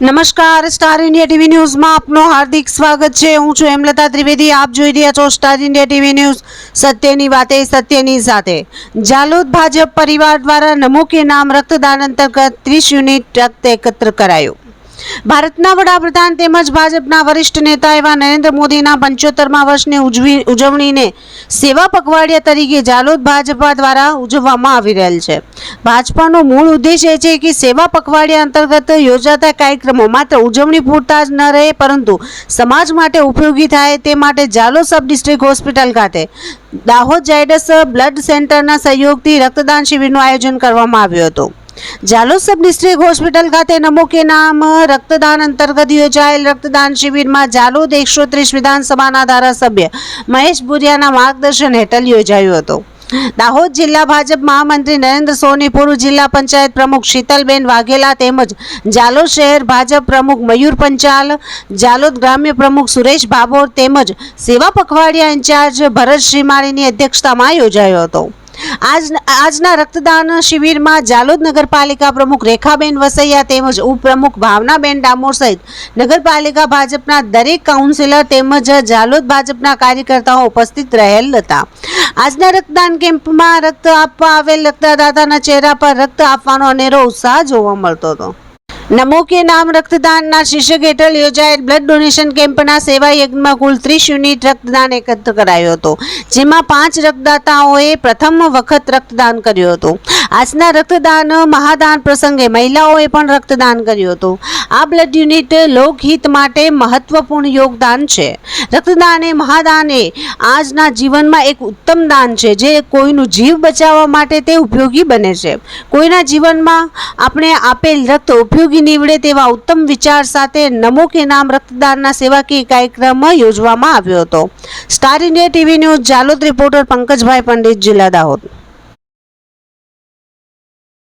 નમસ્કાર, star India TV ન્યૂઝમાં આપનું હાર્દિક સ્વાગત છે. હું છું હેમલતા ત્રિવેદી. આપ જોઈ રહ્યા છો સ્ટાર ઇન્ડિયા ટીવી ન્યૂઝ. સત્યની વાતે, સત્યની સાથે જાલોદ ભાજપ પરિવાર દ્વારા નમો કે નામ રક્તદાન અંતર્ગત ત્રીસ યુનિટ રક્ત એકત્ર કરાયું. ભારતના વડાપ્રધાન તેમજ ભાજપના વરિષ્ઠ નેતા એવા નરેન્દ્ર મોદીના પંચોતેરમા વર્ષની ઉજવી, ઉજવણીને સેવા પખવાડિયા તરીકે જાલોદ ભાજપા દ્વારા ઉજવવામાં આવી રહેલ છે. ભાજપાનો મૂળ ઉદ્દેશ એ છે કે સેવા પખવાડિયા અંતર્ગત યોજાતા કાર્યક્રમો માત્ર ઉજવણી પૂરતા જ ન રહે, પરંતુ સમાજ માટે ઉપયોગી થાય તે માટે જાલોદ સબ ડિસ્ટ્રિક્ટ હોસ્પિટલ ખાતે દાહોદ જાયડસ બ્લડ સેન્ટરના સહયોગથી રક્તદાન શિબિરનું આયોજન કરવામાં આવ્યું હતું. જાલોદ સબ ડિસ્ટ્રિક્ટ હોસ્પિટલ ખાતે નમો કે નામ રક્તદાન અંતર્ગત યોજાયેલ રક્તદાન શિબિરમાં જાલોદ એકસો ત્રીસ વિધાનસભાના ધારાસભ્ય મહેશ ભુરિયાના માર્ગદર્શન હેઠળ યોજાયું હતું. દાહોદ જિલ્લા ભાજપ મહામંત્રી નરેન્દ્ર સોની પૂર્વ જિલ્લા પંચાયત પ્રમુખ શીતલબેન વાઘેલા તેમજ જાલોદ શહેર ભાજપ પ્રમુખ મયુર પંચાલ, જાલોદ ગ્રામ્ય પ્રમુખ સુરેશ ભાભોર તેમજ સેવા પખવાડિયા ઇન્ચાર્જ ભરત શ્રીમાળીની અધ્યક્ષતામાં યોજાયો હતો. આજ આજના રક્તદાન શિબિરમાં જાલોદ નગરપાલિકા પ્રમુખ રેખાબેન વસૈયા તેમજ ઉપપ્રમુખ ભાવનાબેન ડામોર સહિત નગરપાલિકા ભાજપના દરેક કાઉન્સિલર તેમજ જાલોદ ભાજપના કાર્યકર્તાઓ ઉપસ્થિત રહેલ હતા. આજના રક્તદાન કેમ્પમાં રક્ત આપવા આવેલ રક્તદાતાના ચહેરા પર રક્ત આપવાનો અનેરો ઉત્સાહ જોવા મળતો હતો. નમો કે નામ રક્તદાનના શીર્ષક હેઠળ યોજાયેલ બ્લડ ડોનેશન કેમ્પના સેવા યજ્ઞમાં કુલ ત્રીસ યુનિટ રક્તદાન એકત્ર કરાયો હતો, જેમાં પાંચ રક્તદાતાઓએ પ્રથમ વખત રક્તદાન કર્યું હતું. આજના રક્તદાન મહાદાન પ્રસંગે મહિલાઓએ પણ રક્તદાન કર્યું હતું. આ બ્લડ યુનિટ લોકહિત માટે મહત્વપૂર્ણ યોગદાન છે. રક્તદાન એ મહાદાન એ આજના જીવનમાં એક ઉત્તમ દાન છે, જે કોઈનું જીવ બચાવવા માટે તે ઉપયોગી બને છે. કોઈના જીવનમાં આપણે આપેલ રક્ત ઉપયોગી નીવડે તેવા ઉત્તમ વિચાર સાથે નમો કે નામ રક્તદાનના સેવાકીય કાર્યક્રમ યોજવામાં આવ્યો હતો. Star India TV News, Jhalod reporter Pankajbhai Pandit, જિલ્લા દાહોદ.